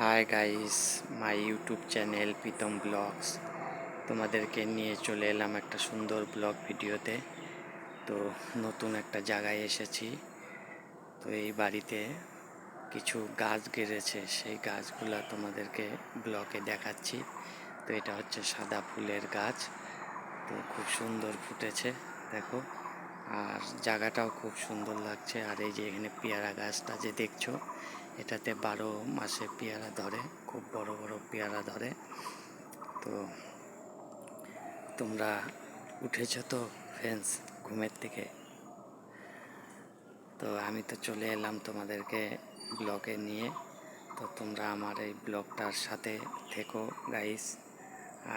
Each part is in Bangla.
Hi guys my YouTube channel Pritam vlogs তোমাদেরকে নিয়ে চলে এলাম একটা সুন্দর ব্লগ ভিডিওতে। তো নতুন একটা জায়গায় এসেছি। তো এই বাড়িতে কিছু গাছ গেড়েছে, সেই গাছগুলা তোমাদেরকে ব্লগে দেখাচ্ছি। তো এটা হচ্ছে সাদা ফুলের গাছ। তো খুব সুন্দর ফুটেছে, দেখো। আর জায়গাটাও খুব সুন্দর লাগছে। আর এই যে এখানে পেয়ারা গাছটা যে দেখছ, এটাতে বারো মাসে পেয়ারা ধরে, খুব বড় বড় পেয়ারা ধরে। তো তোমরা উঠেছো তো ফ্রেন্ডস ঘুমের থেকে তো আমি তো চলে এলাম তোমাদেরকে ব্লগে নিয়ে। তো তোমরা আমার এই ব্লগটার সাথে থেকো গাইস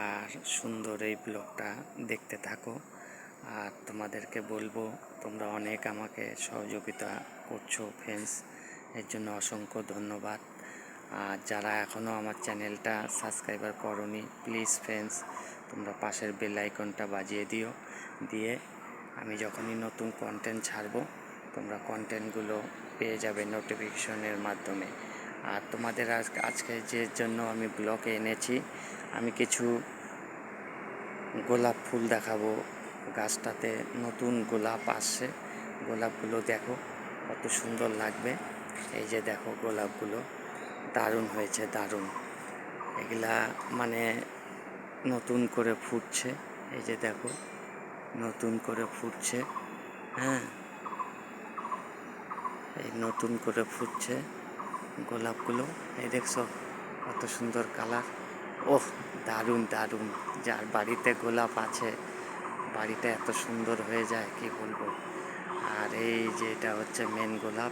আর সুন্দর এই ব্লগটা দেখতে থাকো। আর তোমাদেরকে বলব, তোমরা অনেক আমাকে সহযোগিতা করছ ফ্রেন্ডস এর জন্য অসংখ্য ধন্যবাদ। আর যারা এখনও আমার চ্যানেলটা সাবস্ক্রাইবার করনি প্লিজ ফ্রেন্ডস তোমরা পাশের বেল আইকনটা বাজিয়ে দিও। দিয়ে আমি যখনই নতুন কন্টেন্ট ছাড়বো, তোমরা কন্টেন্টগুলো পেয়ে যাবে নোটিফিকেশনের মাধ্যমে। আর তোমাদের আজ আজকে যে জন্য আমি ব্লগে এনেছি, আমি কিছু গোলাপ ফুল দেখাবো গাছটাতে নতুন গোলাপ আসছে। গোলাপগুলো দেখো, কত সুন্দর লাগবে। এই যে দেখো গোলাপগুলো, দারুণ হয়েছে, দারুণ। এগুলা মানে নতুন করে ফুটছে। এই যে দেখো, নতুন করে ফুটছে হ্যাঁ? এই নতুন করে ফুটছে গোলাপগুলো। এই দেখছ, কত সুন্দর কালার। ওহ, দারুণ দারুণ। যার বাড়িতে গোলাপ আছে বাড়িটা এত সুন্দর হয়ে যায়, কি বলব? আর এই যে এটা হচ্ছে মেন গোলাপ,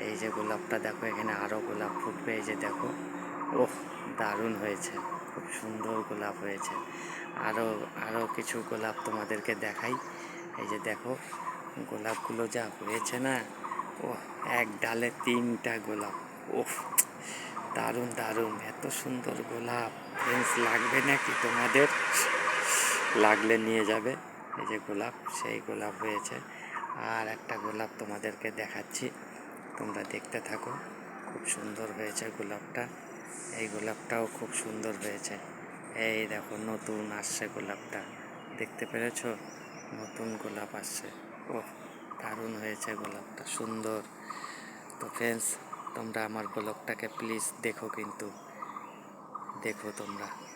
এই যে গোলাপটা দেখো, এখানে আরও গোলাপ ফুটবে, এই যে দেখো। ওহ, দারুণ হয়েছে, খুব সুন্দর গোলাপ হয়েছে। আরও আরও কিছু গোলাপ তোমাদেরকে দেখাই। এই যে দেখো, গোলাপগুলো যা হয়েছে না ও এক ডালে তিনটা গোলাপ, ওহ, দারুণ দারুণ, এত সুন্দর গোলাপ। ফ্রেন্ডস লাগবে নাকি তোমাদের? লাগলে নিয়ে যাবে। এই যে গোলাপ, সেই গোলাপ হয়েছে। আর একটা গোলাপ তোমাদেরকে দেখাচ্ছি। তোমরা দেখতে থাকো। খুব সুন্দর হয়েছে গোলাপটা। এই গোলাপটাও খুব সুন্দর হয়েছে। এই দেখো, নতুন আসছে গোলাপটা। দেখতে পেরেছ? নতুন গোলাপ আসছে। ও দারুণ হয়েছে গোলাপটা। সুন্দর। তো ফ্রেন্ডস তোমরা আমার ব্লগটাকে প্লিজ দেখো কিন্তু। দেখো তোমরা।